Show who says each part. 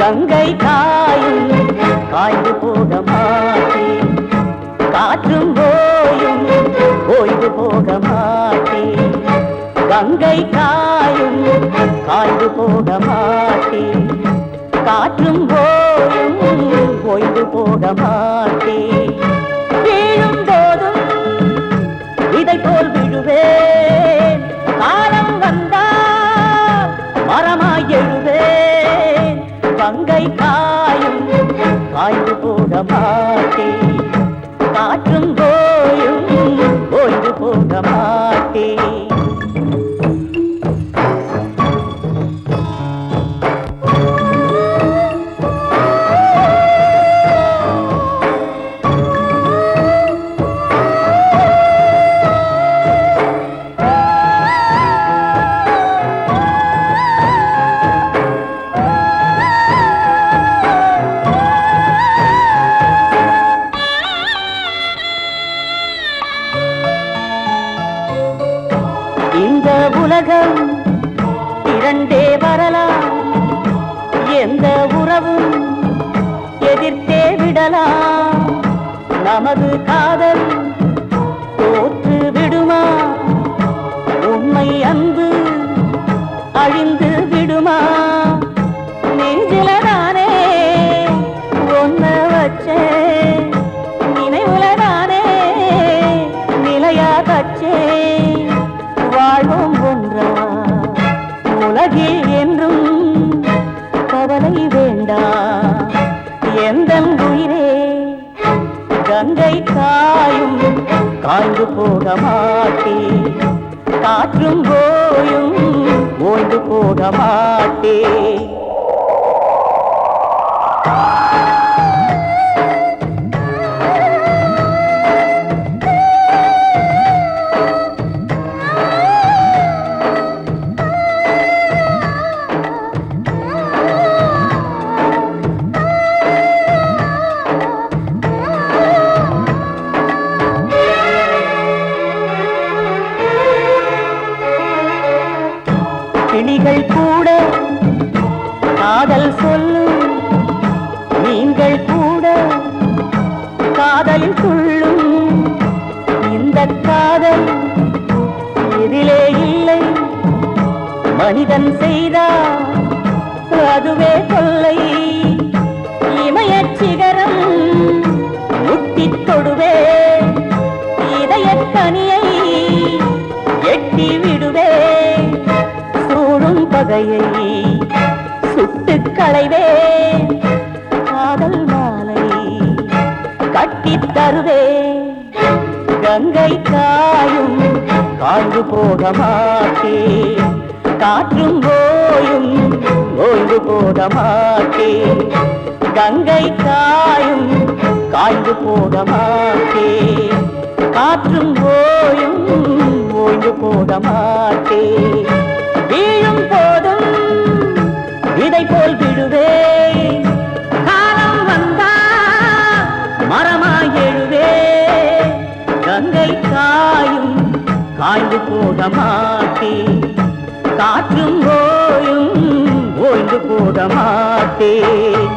Speaker 1: கங்கை காயும் காய்ந்து போக மாட்டேன் காற்றும் போயும் ஓய்ந்து போக மாட்டேன் கங்கை காயும் காய்ந்து போக மாட்டேன் காற்றும் போயும் ஓய்வு போக மாட்டேன். வீழும் போதும் இதை போல் விழுவேன். காலம் வந்தால் மரமாய் எழுவேன். பங்கை காயும் காய்ந்து போக மாட்டேன். காற்றும் போயும் உலகம் இரண்டே வரலாம். எந்த உறவும் எதிர்த்தே விடலாம். நமது காதல் தோற்று விடுமா? உண்மை அன்பு அழிந்து விடுமா? வாழ்ந்து போக மாட்டேன் காற்றும் போயும் ஓய்ந்து போக மாட்டேன் கிளிகள் கூட. காதல் சொல்லும் நீங்கள் கூட. காதலில் சொல்லும் இந்த காதல் எதிலே இல்லை. மனிதன் செய்தால் அதுவே சொல்ல மாலையை சுட்டு சுட்டுக் களைவே காதல் மாலை கட்டி தருவே கங்கை காயும் காய்ந்து போக மாட்டேன். காற்றும் போயும் ஓய்ந்து போக மாட்டேன். கங்கை காயும் காய்ந்து போக மாட்டேன். காற்றும் போயும் ஓய்ந்து போக மாட்டேன். இதை போல் விடுவேன். காலம் வந்தா மரமாய் எழுவே கங்கை காயும் காய்ந்து போக மாட்டேன். காற்றும் போயும் ஓய்ந்து போக மாட்டேன்.